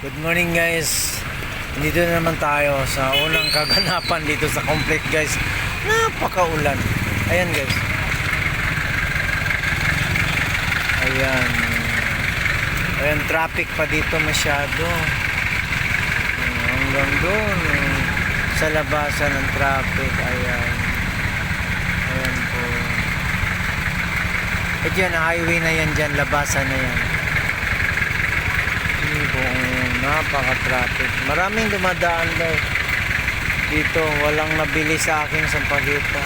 Good morning guys. Dito na naman tayo sa unang kaganapan dito sa complete guys. Napakaulan. Ayan guys. Ayan. Ayan, traffic pa dito masyado. Hanggang doon. Sa labasan ng traffic. Ayan. Ayan po. Dyan, highway na yan dyan. Labasan na yan. Hindi po, napaka-traffic. Maraming dumadaan daw. Dito, walang nabili sa akin sa pagita.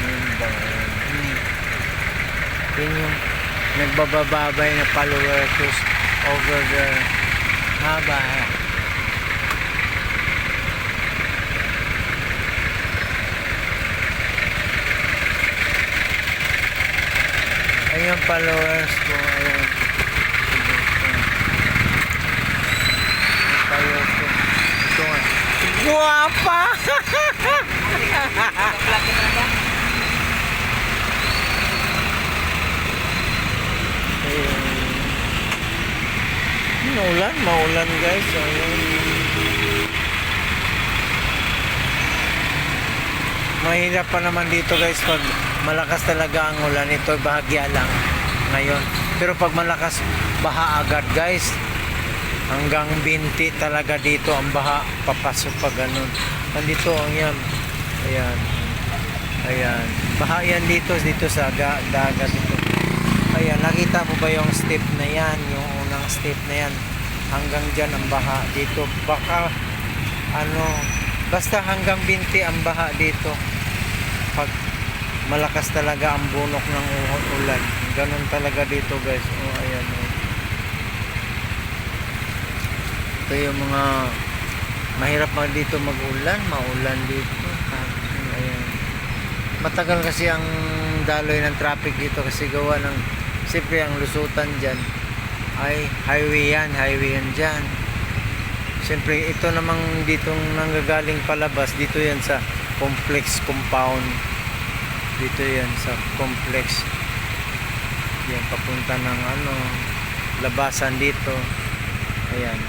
Yun ba? Yun. Yun yung nagbabababay na followers over there. Haba. Ayun yung followers ko. Ayun. Followers ko. Ito nga. Guwapa! Maulan, maulan guys. Ayun. Mahirap pa naman dito guys pag malakas talaga ang ulan. Ito bahagya lang ngayon. Pero pag malakas, baha agad guys. Hanggang binti talaga dito ang baha. Papasok pa ganun. Nandito ang yan. Ayan. Ayan. Baha yan dito, dito sa ga- dagat dito. Ayan, nakita mo ba yung step na yan? Yung unang step na yan. Hanggang dyan ang baha dito. Baka, ano, basta hanggang binti ang baha dito. Pag malakas talaga ang bunok ng ulan. Ganun talaga dito guys. Oh, ayan. Oh. Ito yung mga mahirap mag dito mag-ulan. Maulan dito. Ah, Ayan. Matagal kasi ang daloy ng traffic dito kasi gawa ng siyempre ang lusutan dyan ay highway yan, highway yan dyan. Siyempre ito namang ditong nanggagaling palabas, dito yan sa complex compound. Dito yan sa complex. Yan papunta ng ano, labasan dito. Ayan.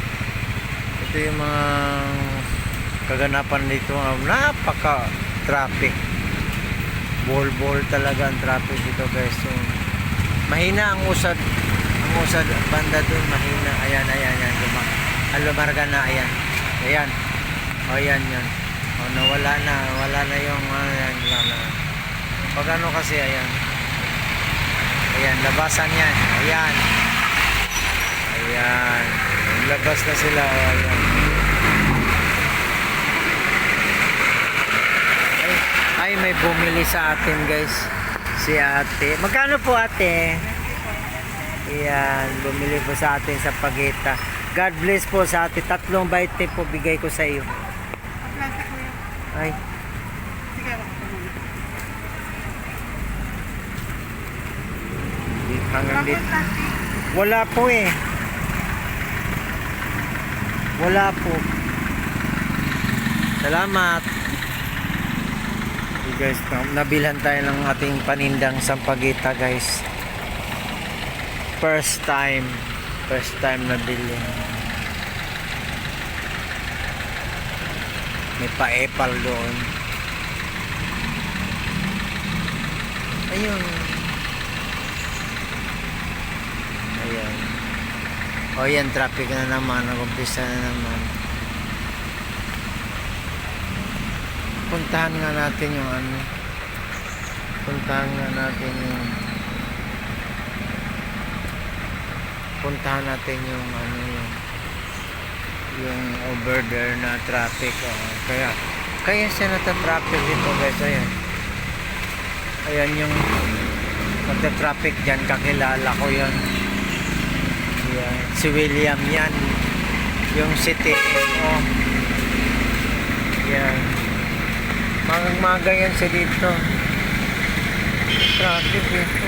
Ito yung mga kaganapan dito, ah, napaka traffic bol-bol talaga ang traffic dito guys. So mahina ang usad ang usad banda dun. Mahina. Ayan ayan ayan. Luma ang lumarga na ayan. Ayan. O ayan yan o nawala na. Wala na yung ayan wala na pag ano kasi ayan. Ayan labasan yan. Ayan. Ayan. Labas na sila o ayan. Ay, ay may bumili sa atin guys. Si ate. Magkano po ate? Ayan, bumili po sa atin sa Pagita. God bless po sa atin. Tatlong bite po bigay ko sa iyo. Ay, hanggang dito. Wala po eh. Wala po. Salamat. Okay guys, na- nabilhan tayo ng ating panindang sampagita guys. First time. First time nabili. May pa-epal doon. Ayun. Ayan. O yan, traffic na naman. Nag-umpisa na naman. Puntahan nga natin yung ano. Puntahan nga natin yung puntahan natin yung ano yung yung over there na traffic oh. kaya kaya siya nata-traffic dito guys ayan ayan yung nagta-traffic dyan kakilala ko yan si William yan yung city oh yan magang maga yan siya dito traffic dito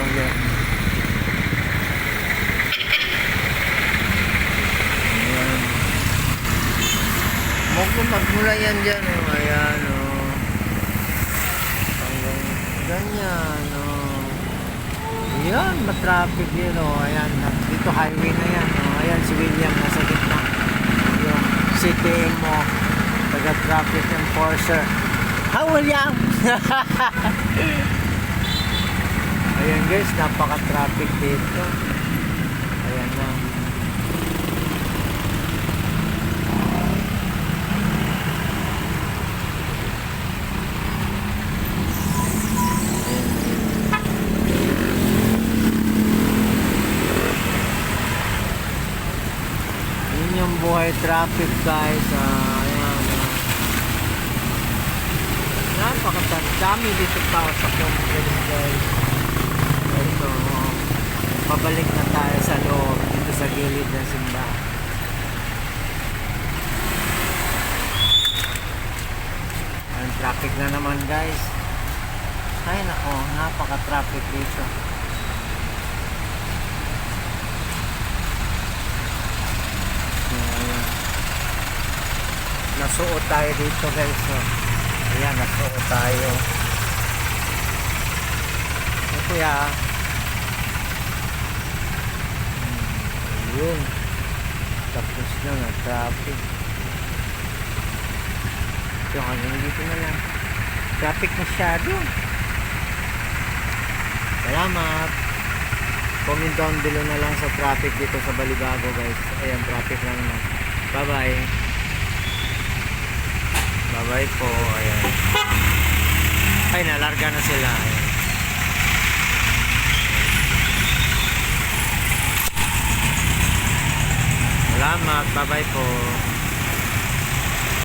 oh, yan. Mukhang magmula yan dyan, oh. Ayan, oh. Hanggang ganyan, oh. Napaka-traffic yun, oh. Ayan, dito highway na yan, oh. Ayan, si William nasa gitna. Yung CTM mo, taga-traffic enforcer. Hi, William! Ayan guys, napaka-traffic dito. Ayan na. Yun buhay traffic guys. Ah, ayan. ah. Napakadami dito pa sa complex guys. Ito. oh. Pabalik na tayo sa loob dito sa gilid ng simbahan. Ang traffic na naman guys. Ay nako, napaka-traffic dito. Nasuot tayo dito guys. So, ayan, nasuot tayo. Ay, kuya. Hmm, Ayun. Tapos na na traffic. So, hanggang dito na lang. Traffic masyado. Salamat. Comment down below na lang sa traffic dito sa Balibago guys. Ayan, traffic na naman. Bye bye. Bye bye po. Ayan. Ay, nalarga na sila. Ayan. Salamat. Bye bye po.